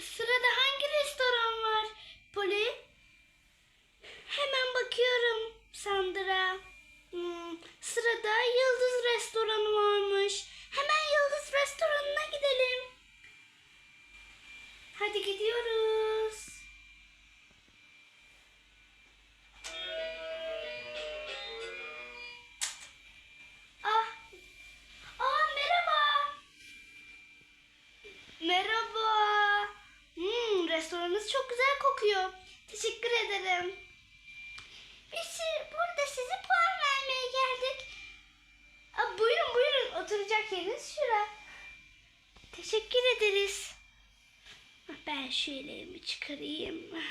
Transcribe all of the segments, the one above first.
sırada hangi restoran var Poli? Hemen bakıyorum Sandra. Hmm, sırada Yıldız restoranı varmış. Hemen Yıldız restoranına gidelim. Hadi gidiyoruz. Restoranınız çok güzel kokuyor. Teşekkür ederim. Biz burada size puan vermeye geldik. Aa, buyurun buyurun oturacak yeriniz şura. Teşekkür ederiz. Ben şu elimi çıkarayım.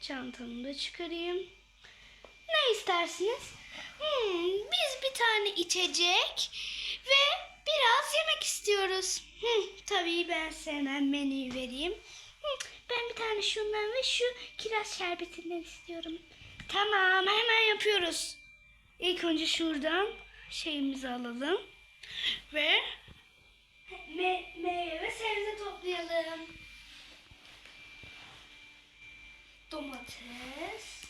Çantamı da çıkarayım. Ne istersiniz? Hmm, biz bir tane içecek ve biraz yemek istiyoruz. Hmm, tabii ben hemen menüyü vereyim. Hmm, ben bir tane şundan ve şu kiraz şerbetinden istiyorum. Tamam hemen yapıyoruz. İlk önce şuradan şeyimizi alalım. Ve me meyve ve sebze toplayalım. Domates.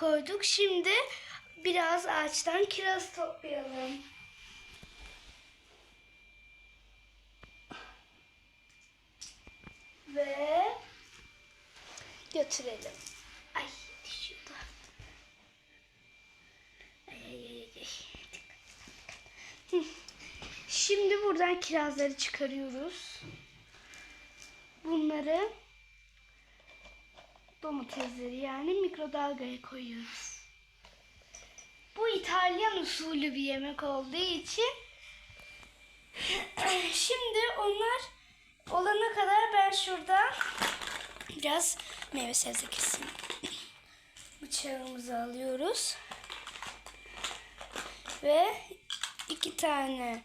Koyduk. Şimdi biraz ağaçtan kiraz toplayalım. Ve götürelim. Ay düşüyordu. Ay ay ay ay. Şimdi buradan kirazları çıkarıyoruz. Bunları domatesleri yani mikrodalgaya koyuyoruz. Bu İtalyan usulü bir yemek olduğu için şimdi onlar olana kadar ben şurada biraz meyve sebze keseyim. Bıçağımızı alıyoruz. Ve iki tane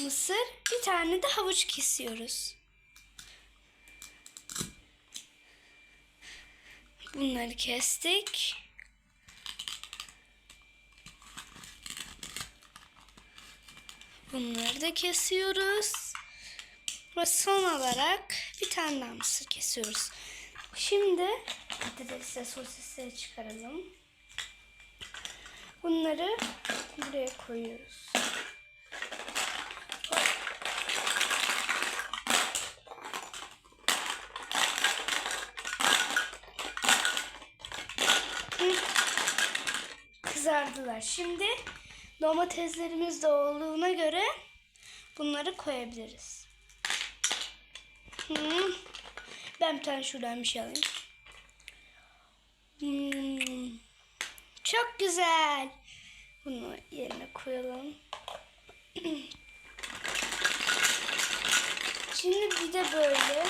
mısır, bir tane de havuç kesiyoruz. Bunları kestik. Bunları da kesiyoruz. Ve son olarak bir tane daha mısır kesiyoruz. Şimdi patatesle sosisleri çıkaralım. Bunları buraya koyuyoruz. Kızardılar. Şimdi domateslerimiz de olduğuna göre bunları koyabiliriz. Hmm. Ben bir tane şuradan bir şey alayım. Hmm. Çok güzel. Bunu yerine koyalım. Şimdi bir de böyle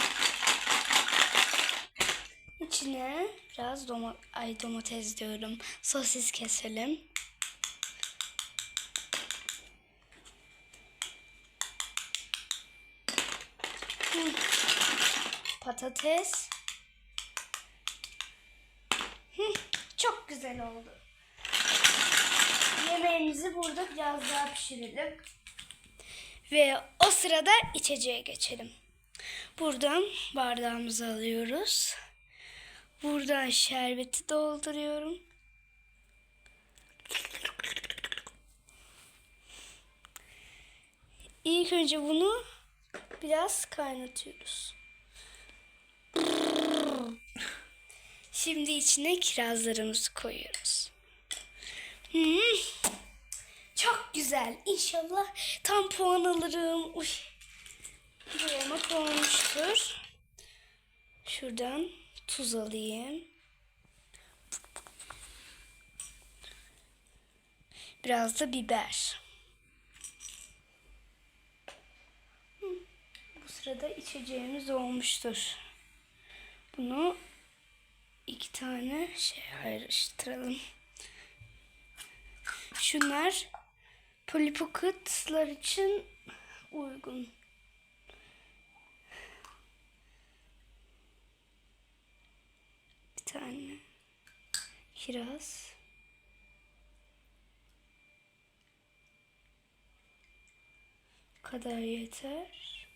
içine biraz doma ay domates diyorum. Sosis keselim. Patates. Çok güzel oldu. Yemeğimizi burada biraz daha pişirelim. Ve o sırada içeceğe geçelim. Buradan bardağımızı alıyoruz. Buradan şerbeti dolduruyorum. İlk önce bunu biraz kaynatıyoruz. Şimdi içine kirazlarımızı koyuyoruz. Hmm, çok güzel. İnşallah tam puan alırım. Uy. Burama konmuştur. Şuradan tuz alayım. Biraz da biber. Bu sırada içeceğimiz olmuştur. Bunu iki tane şey ayrıştıralım. Şunlar polipokutlar için uygun. Bir tane Kiraz. Kadar yeter.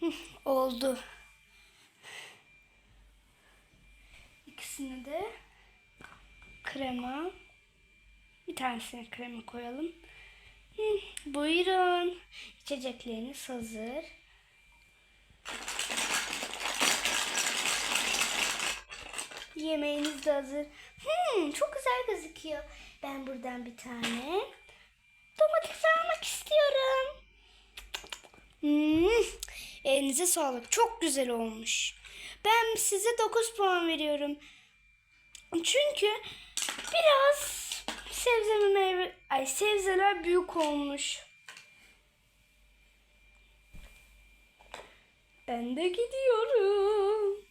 Oldu. İkisini de krema. Bir tanesine krema koyalım. Buyurun. İçecekleriniz hazır. Yemeğiniz de hazır. Hmm, çok güzel gözüküyor. Ben buradan bir tane domates almak istiyorum. Hmm, elinize sağlık. Çok güzel olmuş. Ben size 9 puan veriyorum. Çünkü biraz sebze ve meyve, ay sebzeler büyük olmuş. Ben de gidiyorum.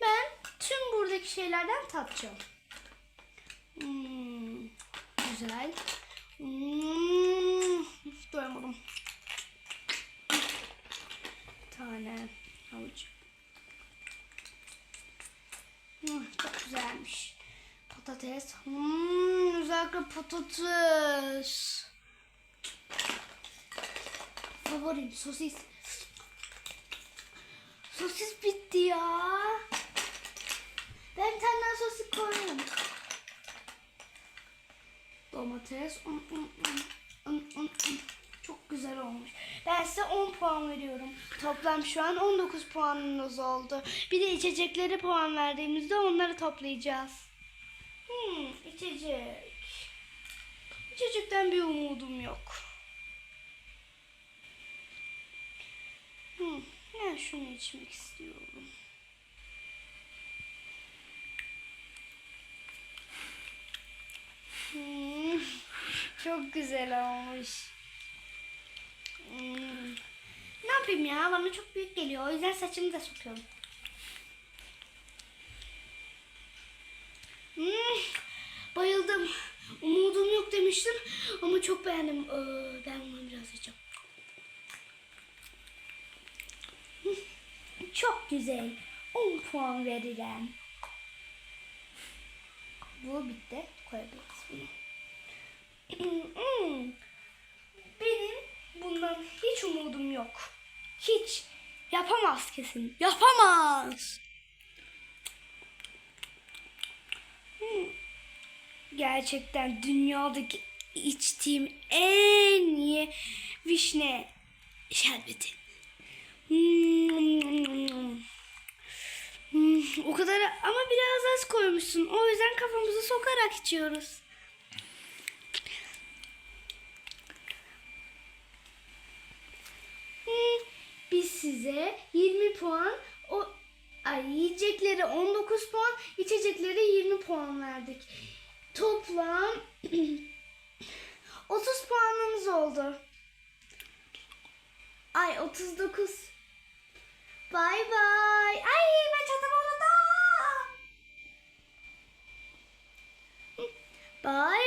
Ben tüm buradaki şeylerden tatacağım. Hmm, güzel. Hmm, doyamadım. Bir tane havuç. Hmm, çok güzelmiş. Patates. Hmm, özellikle patates. Favorim sosis. Sosis bitti ya. Ben bir tane sosis koyayım. Domates. Mm, mm, mm. Çok güzel olmuş. Ben size 10 puan veriyorum. Toplam şu an 19 puanınız oldu. Bir de içeceklere puan verdiğimizde onları toplayacağız. Hmm, içecek. İçecekten bir umudum yok. Hmm, ben şunu içmek istiyorum. Hmm, çok güzel olmuş. Hmm. Ne yapayım ya? Bana çok büyük geliyor. O yüzden saçımı da sokuyorum. Hmm, bayıldım. Umudum yok demiştim ama çok beğendim. Ee, ben bunu biraz yiyeceğim. Çok güzel. 10 puan verilen. Bu bitti. Koyabiliriz bunu. Hmm. Benim bundan hiç umudum yok. Hiç. Yapamaz kesin. Yapamaz. Hmm. Gerçekten dünyadaki içtiğim en iyi vişne şerbeti. Hmm. O kadar ama biraz az koymuşsun. O yüzden kafamızı sokarak içiyoruz. Hmm, Biz size 20 puan, Ay, yiyecekleri 19 puan, içeceklere 20 puan verdik. Toplam 30 puanımız oldu. Ay 39. Bay bay. Ay ben çatım orada. Bay.